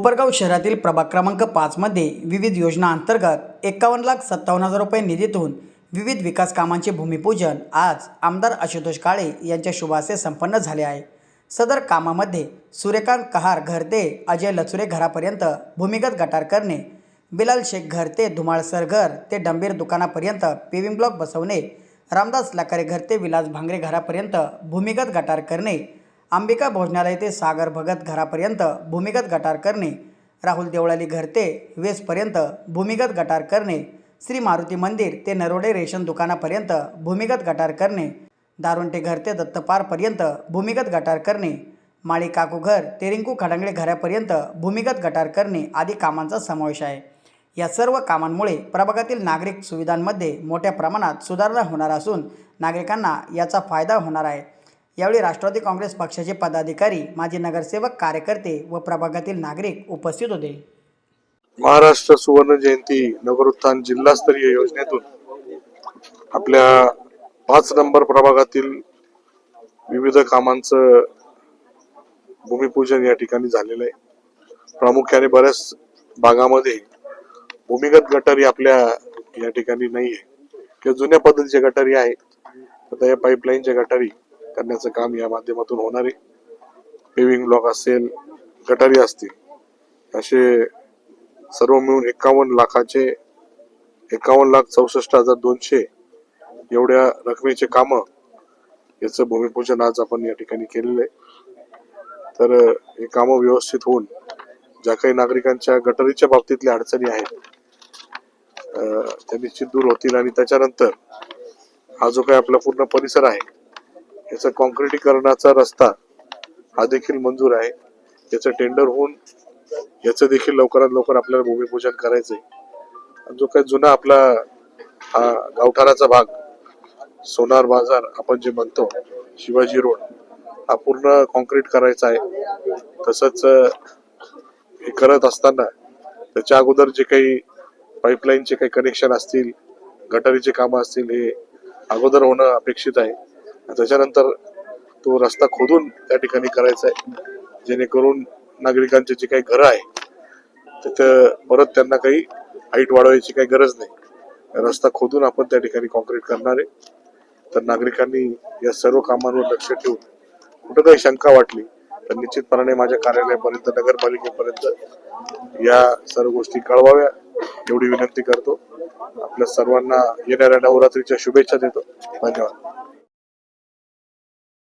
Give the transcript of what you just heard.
कोपरगाव शहरातील प्रभाग क्रमांक पाचमध्ये विविध योजना अंतर्गत एकावन्न लाख सत्तावन्न हजार रुपये निधीतून विविध विकास कामांचे भूमिपूजन आज आमदार आशुतोष काळे यांच्या शुभासे संपन्न झाले आहे. सदर कामामध्ये सूर्यकांत कहार घरते अजय लचुरे घरापर्यंत भूमिगत गटार करणे बिलाल शेख घर ते धुमाळसर घर ते डंबीर दुकानापर्यंत पेविंग ब्लॉक बसवणे रामदास लाकारे घर ते विलास भांगरे घरापर्यंत भूमिगत गटार करणे अंबिका भोजनालय ते सागर भगत घरापर्यंत भूमिगत गटार करणे राहुल देवळाली घर ते वेसपर्यंत भूमिगत गटार करणे श्री मारुती मंदिर ते नरोडे रेशन दुकानापर्यंत भूमिगत गटार करणे दारुंटे घर ते दत्तपारपर्यंत भूमिगत गटार करणे माळी काकू घर ते रिंकू खडंगळे घरापर्यंत भूमिगत गटार करणे आदी कामांचा समावेश आहे. या सर्व कामांमुळे प्रभागातील नागरिक सुविधांमध्ये मोठ्या प्रमाणात सुधारणा होणार असून नागरिकांना याचा फायदा होणार आहे. यावेळी राष्ट्रवादी काँग्रेस पक्षाचे पदाधिकारी माजी नगरसेवक कार्यकर्ते व प्रभागातील नागरिक उपस्थित होते. महाराष्ट्र सुवर्ण जयंती नगरोत्थान जिल्हास्तरीय योजनेतून आपल्या पाच नंबर प्रभागातील विविध कामांचं भूमिपूजन या ठिकाणी झालेलं आहे. प्रामुख्याने बऱ्याच भागामध्ये भूमिगत गटारी आपल्या या ठिकाणी नाही आहे किंवा जुन्या पद्धतीच्या गटारी आहेत. आता या पाईपलाईनच्या गटारी करण्याचं काम या माध्यमातून होणार आहे. पेविंग ब्लॉक असेल गटारी असतील असे सर्व मिळून एकावन्न लाखाचे एकावन्न लाख चौसष्ट हजार दोनशे एवढ्या रकमेचे कामं याचं भूमिपूजन आज आपण या ठिकाणी केलेलं आहे. तर हे कामं व्यवस्थित होऊन ज्या काही नागरिकांच्या गटारीच्या बाबतीतल्या अडचणी आहेत त्या निश्चित दूर होतील आणि त्याच्यानंतर हा जो काही आपला पूर्ण परिसर आहे याचा कॉन्क्रिटीकरणाचा रस्ता हा देखील मंजूर आहे. याचं टेंडर होऊन याचं देखील लवकरात लवकर आपल्याला भूमिपूजन करायचंय. आणि जो काही जुना आपला हा गावठाणाचा भाग सोनार बाजार आपण जे म्हणतो शिवाजी रोड हा पूर्ण कॉन्क्रीट करायचा आहे. तसंच हे करत असताना त्याच्या अगोदर जे काही पाईपलाईनचे काही कनेक्शन असतील गटारीचे कामं असतील हे अगोदर होणं अपेक्षित आहे. त्याच्यानंतर तो रस्ता खोदून त्या ठिकाणी करायचा आहे. जेणेकरून नागरिकांचे जे काही घरं आहे तिथं परत त्यांना काही हाईट वाढवायची काही गरज नाही. रस्ता खोदून आपण त्या ठिकाणी कॉन्क्रीट करणार आहे. तर नागरिकांनी या सर्व कामांवर लक्ष ठेवून कुठं काही शंका वाटली तर निश्चितपणाने माझ्या कार्यालयापर्यंत नगरपालिकेपर्यंत या सर्व गोष्टी कळवाव्या. एवढी विनंती करतो. आपल्या सर्वांना येणाऱ्या नवरात्रीच्या शुभेच्छा देतो. धन्यवाद.